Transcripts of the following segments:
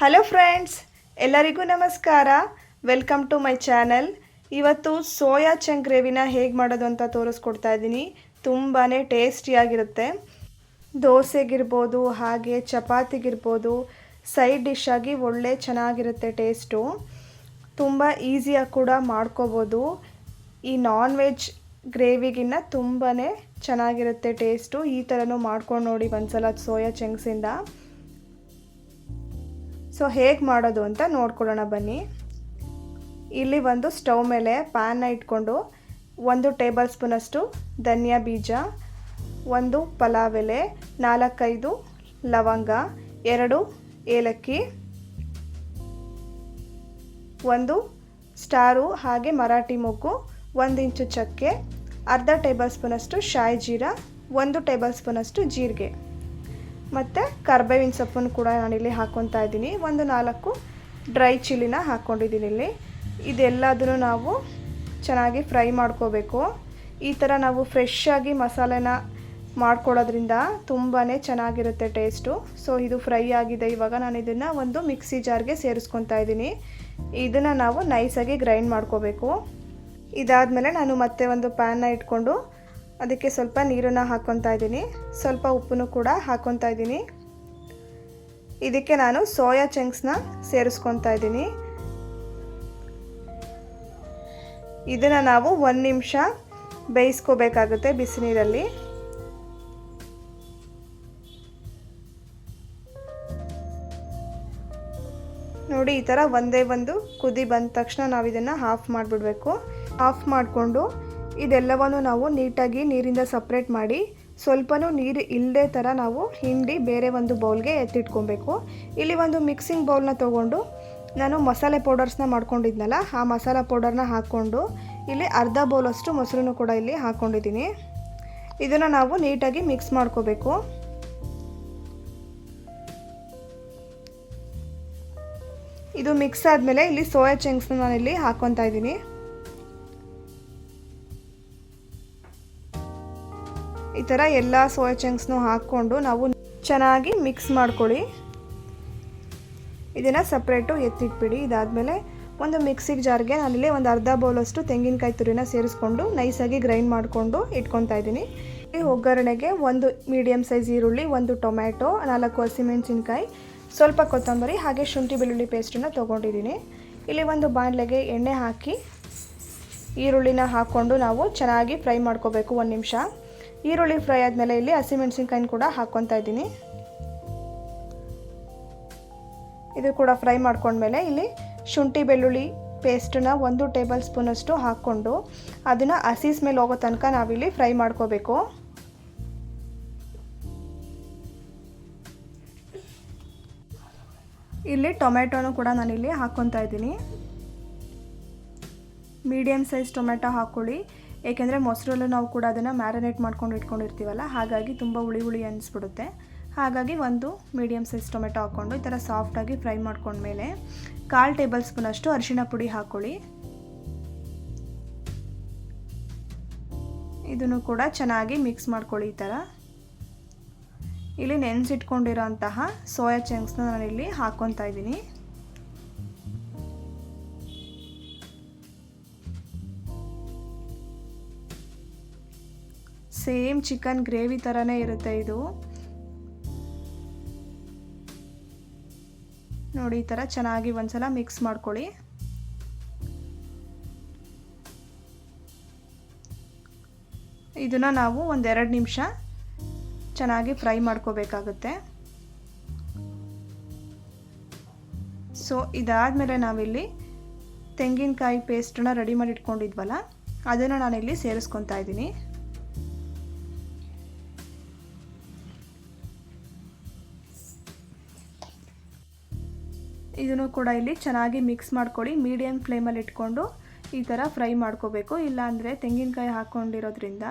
Hello friends ಎಲ್ಲರಿಗೂ ನಮಸ್ಕಾರ. Welcome to my channel ಇವತ್ತು ಸೋಯಾ ಚಂಕ್ ಗ್ರೇವಿನ ಹೇಗೆ ಮಾಡೋದು ಅಂತ ತೋರಿಸ್ಕೊಡ್ತಾ ಇದ್ದೀನಿ. ತುಂಬಾ ಟೇಸ್ಟಿಯಾಗಿರುತ್ತೆ ದೋಸೆಗಿರ್ಬೋದು, ಹಾಗೆ ಚಪಾತಿಗಿರ್ಬೋದು ಸೈಡ್ ಡಿಶ್ ಆಗಿ ಒಳ್ಳೆ ಚೆನ್ನಾಗಿರುತ್ತೆ ಟೇಸ್ಟು ತುಂಬ ಈಸಿಯಾಗಿ ಕೂಡ ಮಾಡ್ಕೋಬೋದು. ಈ ನಾನ್ ವೆಜ್ ಗ್ರೇವಿಗಿನ್ನ ತುಂಬಾ ಚೆನ್ನಾಗಿರುತ್ತೆ ಟೇಸ್ಟು ಈ ಥರನೂ ಮಾಡ್ಕೊಂಡು ನೋಡಿ ಒಂದು ಸಲ ಸೋಯಾ ಚಂಕ್ಸಿಂದ ಸೊ ಹೇಗೆ ಮಾಡೋದು ಅಂತ ನೋಡ್ಕೊಳ್ಳೋಣ ಬನ್ನಿ. ಇಲ್ಲಿ ಒಂದು ಸ್ಟವ್ ಮೇಲೆ ಪ್ಯಾನ್ನ ಇಟ್ಕೊಂಡು ಒಂದು ಟೇಬಲ್ ಸ್ಪೂನಷ್ಟು ಧನಿಯಾ ಬೀಜ, ಒಂದು ಪಲಾವ್ ಎಲೆ, ನಾಲ್ಕೈದು ಲವಂಗ, ಎರಡು ಏಲಕ್ಕಿ, ಒಂದು ಸ್ಟಾರು ಹಾಗೆ ಮರಾಠಿ ಮೊಗ್ಗು, ಒಂದು ಇಂಚು ಚಕ್ಕೆ, ಅರ್ಧ ಟೇಬಲ್ ಸ್ಪೂನಷ್ಟು ಶಾಯಿ ಜೀರಾ, ಒಂದು ಟೇಬಲ್ ಸ್ಪೂನಷ್ಟು ಜೀರಿಗೆ. ಮತ್ತು ಕರ್ಬೇವಿನ ಸೊಪ್ಪನ್ನು ಕೂಡ ನಾನಿಲ್ಲಿ ಹಾಕ್ಕೊತಾ ಇದ್ದೀನಿ. ಒಂದು ನಾಲ್ಕು ಡ್ರೈ ಚಿಲ್ಲಿನ ಹಾಕ್ಕೊಂಡಿದ್ದೀನಿ ಇಲ್ಲಿ. ಇದೆಲ್ಲದನ್ನು ನಾವು ಚೆನ್ನಾಗಿ ಫ್ರೈ ಮಾಡ್ಕೋಬೇಕು. ಈ ಥರ ನಾವು ಫ್ರೆಶ್ ಆಗಿ ಮಸಾಲೆನ ಮಾಡ್ಕೊಳ್ಳೋದ್ರಿಂದ ತುಂಬಾ ಚೆನ್ನಾಗಿರುತ್ತೆ ಟೇಸ್ಟು. ಸೊ ಇದು ಫ್ರೈ ಆಗಿದೆ. ಇವಾಗ ನಾನು ಇದನ್ನು ಒಂದು ಮಿಕ್ಸಿ ಜಾರ್ಗೆ ಸೇರಿಸ್ಕೊತಾ ಇದ್ದೀನಿ. ಇದನ್ನು ನಾವು ನೈಸಾಗಿ ಗ್ರೈಂಡ್ ಮಾಡ್ಕೋಬೇಕು. ಇದಾದಮೇಲೆ ನಾನು ಮತ್ತೆ ಒಂದು ಪ್ಯಾನ್ನ ಇಟ್ಕೊಂಡು ಅದಕ್ಕೆ ಸ್ವಲ್ಪ ನೀರನ್ನು ಹಾಕ್ಕೊತಾ ಇದ್ದೀನಿ. ಸ್ವಲ್ಪ ಉಪ್ಪನ್ನು ಕೂಡ ಹಾಕ್ಕೊತಾ ಇದ್ದೀನಿ. ಇದಕ್ಕೆ ನಾನು ಸೋಯಾ ಚಂಕ್ಸ್ನ ಸೇರಿಸ್ಕೊತಾ ಇದ್ದೀನಿ. ಇದನ್ನು ನಾವು ಒಂದು ನಿಮಿಷ ಬೇಯಿಸ್ಕೋಬೇಕಾಗುತ್ತೆ ಬಿಸಿನೀರಲ್ಲಿ. ನೋಡಿ, ಈ ಥರ ಒಂದೇ ಒಂದು ಕುದಿ ಬಂದ ತಕ್ಷಣ ನಾವು ಇದನ್ನು ಆಫ್ ಮಾಡಿಬಿಡ್ಬೇಕು. ಆಫ್ ಮಾಡಿಕೊಂಡು ಇದೆಲ್ಲವನ್ನು ನಾವು ನೀಟಾಗಿ ನೀರಿಂದ ಸಪ್ರೇಟ್ ಮಾಡಿ ಸ್ವಲ್ಪನೂ ನೀರು ಇಲ್ಲದೆ ಥರ ನಾವು ಹಿಂಡಿ ಬೇರೆ ಒಂದು ಬೌಲ್ಗೆ ಎತ್ತಿಟ್ಕೊಬೇಕು. ಇಲ್ಲಿ ಒಂದು ಮಿಕ್ಸಿಂಗ್ ಬೌಲ್ನ ತೊಗೊಂಡು ನಾನು ಮಸಾಲೆ ಪೌಡರ್ಸ್ನ ಮಾಡ್ಕೊಂಡಿದ್ನಲ್ಲ, ಆ ಮಸಾಲೆ ಪೌಡರ್ನ ಹಾಕ್ಕೊಂಡು ಇಲ್ಲಿ ಅರ್ಧ ಬೌಲಷ್ಟು ಮೊಸರನ್ನು ಕೂಡ ಇಲ್ಲಿ ಹಾಕ್ಕೊಂಡಿದ್ದೀನಿ. ಇದನ್ನು ನಾವು ನೀಟಾಗಿ ಮಿಕ್ಸ್ ಮಾಡ್ಕೋಬೇಕು. ಇದು ಮಿಕ್ಸ್ ಆದಮೇಲೆ ಇಲ್ಲಿ ಸೋಯಾ ಚಂಕ್ಸ್ನ ಇಲ್ಲಿ ಹಾಕ್ಕೊತಾ ಇದ್ದೀನಿ. ಈ ಥರ ಎಲ್ಲ ಸೋಯಾ ಚಂಕ್ಸ್ನು ಹಾಕ್ಕೊಂಡು ನಾವು ಚೆನ್ನಾಗಿ ಮಿಕ್ಸ್ ಮಾಡ್ಕೊಳ್ಳಿ. ಇದನ್ನು ಸಪ್ರೇಟು ಎತ್ತಿಟ್ಬಿಡಿ. ಇದಾದಮೇಲೆ ಒಂದು ಮಿಕ್ಸಿಗೆ ಜಾರ್ಗೆ ನಾನಿಲ್ಲಿ ಒಂದು ಅರ್ಧ ಬೌಲಷ್ಟು ತೆಂಗಿನಕಾಯಿ ತುರಿನ ಸೇರಿಸ್ಕೊಂಡು ನೈಸಾಗಿ ಗ್ರೈಂಡ್ ಮಾಡಿಕೊಂಡು ಇಟ್ಕೊತಾ ಇದ್ದೀನಿ. ಈ ಒಗ್ಗರಣೆಗೆ ಒಂದು ಮೀಡಿಯಮ್ ಸೈಜ್ ಈರುಳ್ಳಿ, ಒಂದು ಟೊಮ್ಯಾಟೊ, ನಾಲ್ಕು ಹಸಿಮೆಣಸಿನ್ಕಾಯಿ, ಸ್ವಲ್ಪ ಕೊತ್ತಂಬರಿ ಹಾಗೆ ಶುಂಠಿ ಬೆಳ್ಳುಳ್ಳಿ ಪೇಸ್ಟನ್ನು ತೊಗೊಂಡಿದ್ದೀನಿ. ಇಲ್ಲಿ ಒಂದು ಬಾಣಲೆಗೆ ಎಣ್ಣೆ ಹಾಕಿ ಈರುಳ್ಳಿನ ಹಾಕ್ಕೊಂಡು ನಾವು ಚೆನ್ನಾಗಿ ಫ್ರೈ ಮಾಡ್ಕೋಬೇಕು ಒಂದು ನಿಮಿಷ. ಈರುಳ್ಳಿ ಫ್ರೈ ಆದಮೇಲೆ ಇಲ್ಲಿ ಹಸಿಮೆಣಸಿನ್ಕಾಯಿನ ಕೂಡ ಹಾಕ್ಕೊತಾ ಇದ್ದೀನಿ. ಇದು ಕೂಡ ಫ್ರೈ ಮಾಡ್ಕೊಂಡ್ಮೇಲೆ ಇಲ್ಲಿ ಶುಂಠಿ ಬೆಳ್ಳುಳ್ಳಿ ಪೇಸ್ಟನ್ನ ಒಂದು ಟೇಬಲ್ ಸ್ಪೂನಷ್ಟು ಹಾಕ್ಕೊಂಡು ಅದನ್ನು ಹಸಿಸ್ ಮೇಲೆ ಹೋಗೋ ತನಕ ನಾವಿಲ್ಲಿ ಫ್ರೈ ಮಾಡ್ಕೋಬೇಕು. ಇಲ್ಲಿ ಟೊಮೆಟೊನು ಕೂಡ ನಾನಿಲ್ಲಿ ಹಾಕ್ಕೊತಾ ಇದ್ದೀನಿ. ಮೀಡಿಯಮ್ ಸೈಜ್ ಟೊಮೆಟೊ ಹಾಕ್ಕೊಳ್ಳಿ ಏಕೆಂದರೆ ಮೊಸರಲ್ಲೂ ನಾವು ಕೂಡ ಅದನ್ನು ಮ್ಯಾರಿನೇಟ್ ಮಾಡ್ಕೊಂಡು ಇಟ್ಕೊಂಡಿರ್ತೀವಲ್ಲ, ಹಾಗಾಗಿ ತುಂಬ ಹುಳಿ ಹುಳಿ ಅನಿಸ್ಬಿಡುತ್ತೆ. ಹಾಗಾಗಿ ಒಂದು ಮೀಡಿಯಮ್ ಸೈಜ್ ಟೊಮೆಟೊ ಹಾಕ್ಕೊಂಡು ಈ ಥರ ಸಾಫ್ಟಾಗಿ ಫ್ರೈ ಮಾಡ್ಕೊಂಡ್ಮೇಲೆ ಕಾಲು ಟೇಬಲ್ ಸ್ಪೂನಷ್ಟು ಅರಿಶಿಣ ಪುಡಿ ಹಾಕ್ಕೊಳ್ಳಿ ಇದನ್ನು ಕೂಡ ಚೆನ್ನಾಗಿ ಮಿಕ್ಸ್ ಮಾಡ್ಕೊಳ್ಳಿ ಈ ಥರ ಇಲ್ಲಿ ನೆನೆಸಿಟ್ಕೊಂಡಿರೋಂತಹ ಸೋಯಾ ಚಂಕ್ಸ್ನ ನಾನಿಲ್ಲಿ ಹಾಕ್ಕೊತಾ ಇದ್ದೀನಿ. ಸೇಮ್ ಚಿಕನ್ ಗ್ರೇವಿ ಥರನೇ ಇರುತ್ತೆ ಇದು. ನೋಡಿ, ಈ ಥರ ಚೆನ್ನಾಗಿ ಒಂದ್ಸಲ ಮಿಕ್ಸ್ ಮಾಡ್ಕೊಳ್ಳಿ. ಇದನ್ನು ನಾವು ಒಂದೆರಡು ನಿಮಿಷ ಚೆನ್ನಾಗಿ ಫ್ರೈ ಮಾಡ್ಕೋಬೇಕಾಗುತ್ತೆ. ಸೊ ಇದಾದಮೇಲೆ ನಾವಿಲ್ಲಿ ತೆಂಗಿನಕಾಯಿ ಪೇಸ್ಟನ್ನ ರೆಡಿ ಮಾಡಿ ಇಟ್ಕೊಂಡಿದ್ವಲ್ಲ ಅದನ್ನು ನಾನಿಲ್ಲಿ ಸೇರಿಸ್ಕೊತಾ ಇದ್ದೀನಿ. ಇದನ್ನು ಕೂಡ ಇಲ್ಲಿ ಚೆನ್ನಾಗಿ ಮಿಕ್ಸ್ ಮಾಡ್ಕೊಳ್ಳಿ. ಮೀಡಿಯಮ್ ಫ್ಲೇಮಲ್ಲಿ ಇಟ್ಕೊಂಡು ಈ ಥರ ಫ್ರೈ ಮಾಡ್ಕೋಬೇಕು. ಇಲ್ಲಾಂದರೆ ತೆಂಗಿನಕಾಯಿ ಹಾಕ್ಕೊಂಡಿರೋದ್ರಿಂದ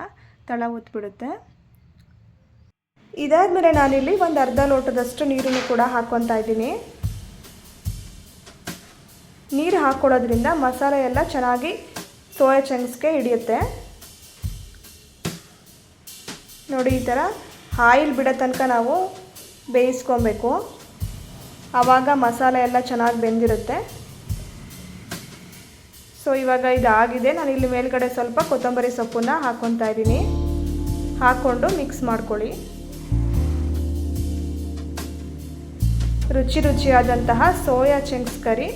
ತಳ ಒತ್ಬಿಡುತ್ತೆ ಇದಾದಮೇಲೆ ನಾನಿಲ್ಲಿ ಒಂದು ಅರ್ಧ ಲೋಟದಷ್ಟು ನೀರನ್ನು ಕೂಡ ಹಾಕ್ಕೊತಾ ಇದ್ದೀನಿ. ನೀರು ಹಾಕ್ಕೊಡೋದ್ರಿಂದ ಮಸಾಲೆ ಎಲ್ಲ ಚೆನ್ನಾಗಿ ಸೋಯಾ ಚಂಕ್ಸ್ಗೆ ಹಿಡಿಯುತ್ತೆ. ನೋಡಿ ಈ ಥರ ಆಯಿಲ್ ಬಿಡೋ ತನಕ ನಾವು ಬೇಯಿಸ್ಕೊಬೇಕು. ಆವಾಗ ಮಸಾಲೆ ಎಲ್ಲ ಚೆನ್ನಾಗಿ ಬೆಂದಿರುತ್ತೆ. ಸೊ ಇವಾಗ ಇದಾಗಿದೆ. ನಾನು ಇಲ್ಲಿ ಮೇಲ್ಗಡೆ ಸ್ವಲ್ಪ ಕೊತ್ತಂಬರಿ ಸೊಪ್ಪನ್ನು ಹಾಕ್ಕೊತಾ ಇದ್ದೀನಿ. ಹಾಕ್ಕೊಂಡು ಮಿಕ್ಸ್ ಮಾಡ್ಕೊಳ್ಳಿ. ರುಚಿ ರುಚಿಯಾದಂತಹ ಸೋಯಾ ಚಂಕ್ಸ್ ಕರಿ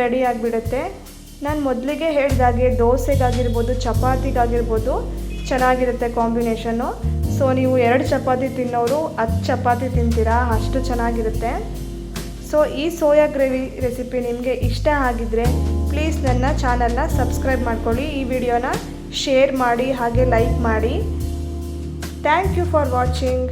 ರೆಡಿ ಆಗಿಬಿಡುತ್ತೆ. ನಾನು ಮೊದಲಿಗೆ ಹೇಳಿದಾಗೆ ದೋಸೆಗಾಗಿರ್ಬೋದು, ಚಪಾತಿಗಾಗಿರ್ಬೋದು ಚೆನ್ನಾಗಿರುತ್ತೆ ಕಾಂಬಿನೇಷನ್ನು. ಸೊ ನೀವು ಎರಡು ಚಪಾತಿ ತಿನ್ನೋರು ಹತ್ತು ಚಪಾತಿ ತಿಂತೀರಾ, ಅಷ್ಟು ಚೆನ್ನಾಗಿರುತ್ತೆ. ಸೊ ಈ ಸೋಯಾ ಗ್ರೇವಿ ರೆಸಿಪಿ ನಿಮಗೆ ಇಷ್ಟ ಆಗಿದ್ದರೆ ಪ್ಲೀಸ್ ನನ್ನ ಚಾನಲ್ನ ಸಬ್ಸ್ಕ್ರೈಬ್ ಮಾಡ್ಕೊಳ್ಳಿ. ಈ ವಿಡಿಯೋನ ಶೇರ್ ಮಾಡಿ, ಹಾಗೆ ಲೈಕ್ ಮಾಡಿ. Thank you for watching.